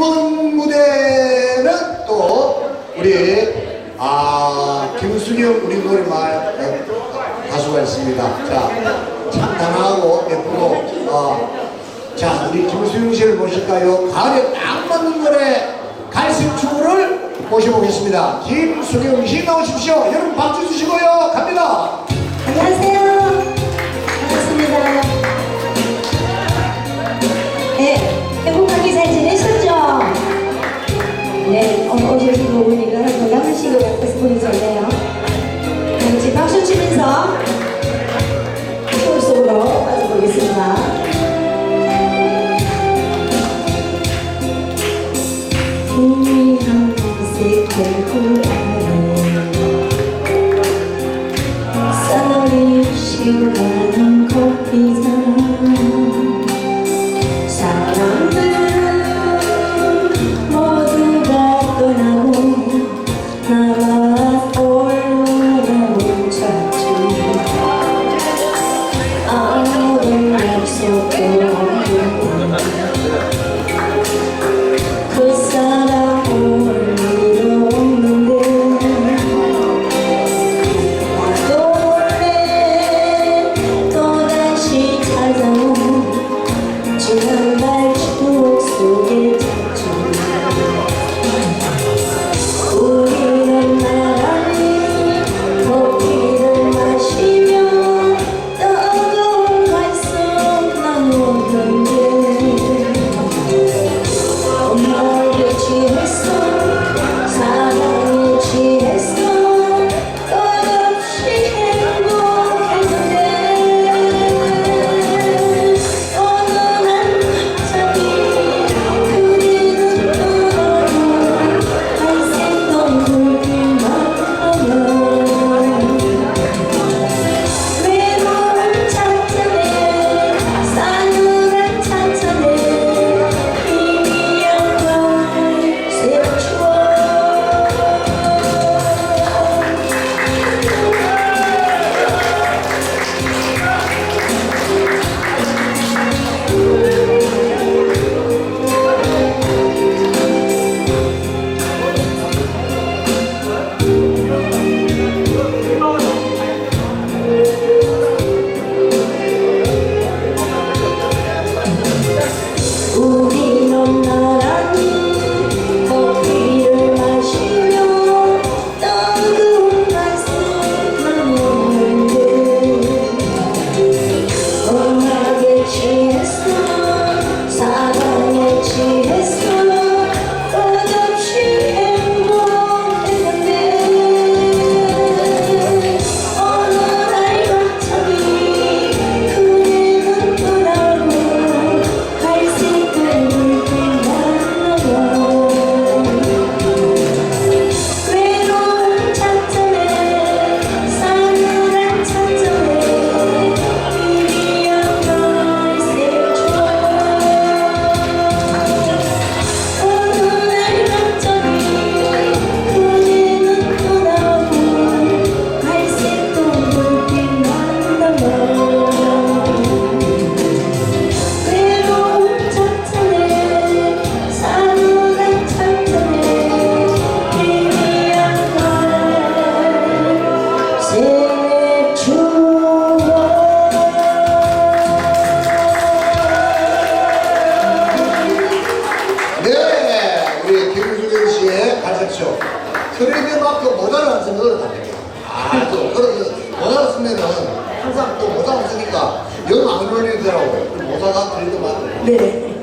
이번 무대는 또 우리 아 김수경 우리 노래말 가수가 있습니다. 자 참담하고 예쁘고 어, 자 우리 김수경 씨를 모실까요? 가을에 딱 맞는 노래 갈색추구를 모셔보겠습니다. 김수경 씨 나오십시오. 여러분 박수 주시고요. 갑니다. 안녕하세요. 네, 어, 오셔서 보니까 건강하신 것 같아서 보기 좋네요. 네, 이제 박수 치면서 서울 속으로 빠져보겠습니다. 희미 Yeah. 갈색쇼. 트레이드마크 모자를 안 쓰면 어렵다. 아, 또, 그런, 모자를 쓰면은 항상 또 모자 안 쓰니까 영안 어울리더라고요. 모자가 트레이드마크. 네.